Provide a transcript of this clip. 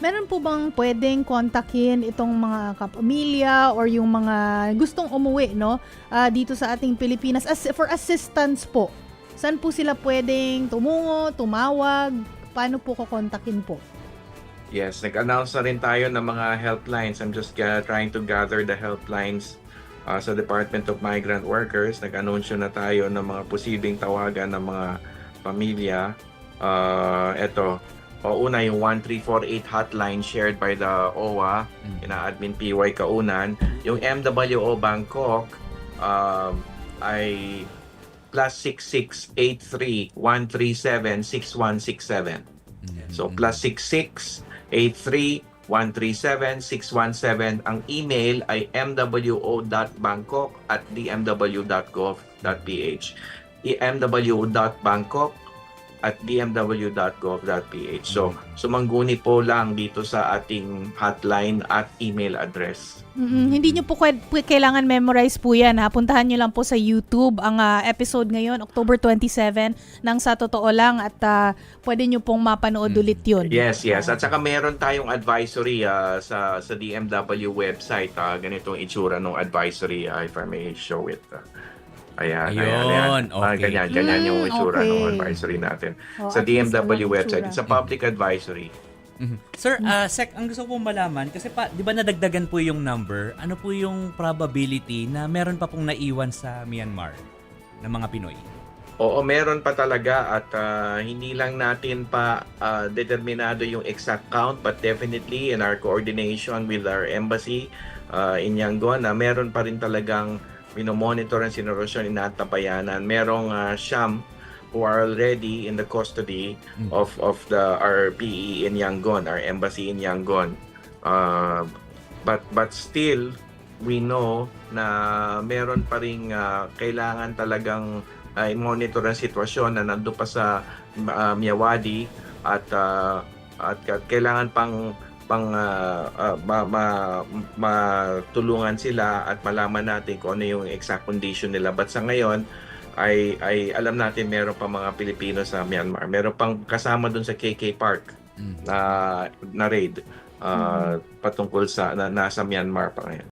Meron po bang pwedeng kontakin itong mga kapamilya or yung mga gustong umuwi no ah, dito sa ating Pilipinas as for assistance po? Saan po sila pwedeng tumungo, tumawag? Paano po kukontakin po? Yes, nag-announce na rin tayo ng mga helplines. I'm just uh, trying to gather the helplines uh, sa Department of Migrant Workers. Nag-anunsyo na tayo ng mga posibleng tawagan ng mga pamilya. Uh, ito, o una yung 1348 hotline shared by the OWA, ina Admin PY Kaunan. Yung MWO Bangkok um, ay plus 6683 137 6167. So plus 66 83 137 617 ang email ay mwo.bangkok at dmw.gov.ph mwo.bangkok at dmw.gov.ph So, sumangguni po lang dito sa ating hotline at email address. Mm-mm, Hindi nyo po kailangan memorize po yan. Ha? Puntahan nyo lang po sa YouTube ang ah, episode ngayon, October 27, ng Sa Totoo Lang at ah, pwede nyo pong mapanood Mm. ulit yun. Yes, yes. At saka meron tayong advisory ah, sa sa DMW website. ah, ganitong itsura ng advisory ah, if I may show it. ah. Ayan, ayan, ayan. Ayun, Ah, okay. ganyan, ganyan yung Mm, itsura ng okay. advisory natin. Oh, sa at least DMW website. itsura. It's a public advisory. Mhm. Sir, ah, Sec, ang gusto ko pong malaman, kasi pa, di ba nadagdagan po yung number, ano po yung probability na meron pa pong naiwan sa Myanmar ng mga Pinoy? Oo, meron pa talaga at ah, hindi lang natin pa ah, determinado yung exact count but definitely in our coordination with our embassy ah, in Yangon na meron pa rin talagang minomonitor ang sinerosyon inatapayanan. Merong ah, siyam who are already in the custody Mm. of of the our PE in Yangon, our embassy in Yangon. Uh, but but still we know na meron pa ring ah, kailangan talagang uh, i-monitor ang sitwasyon na nandun pa sa uh, Miyawadi at ah, at at kailangan pang pang ah, ah, ma, ma- matulungan sila at malaman natin kung ano yung exact condition nila. But sa ngayon, ay ay alam natin meron pa mga Pilipino sa Myanmar. Meron pang kasama dun sa KK Park Mm. na na raid ah, patungkol sa na, nasa Myanmar pa ngayon.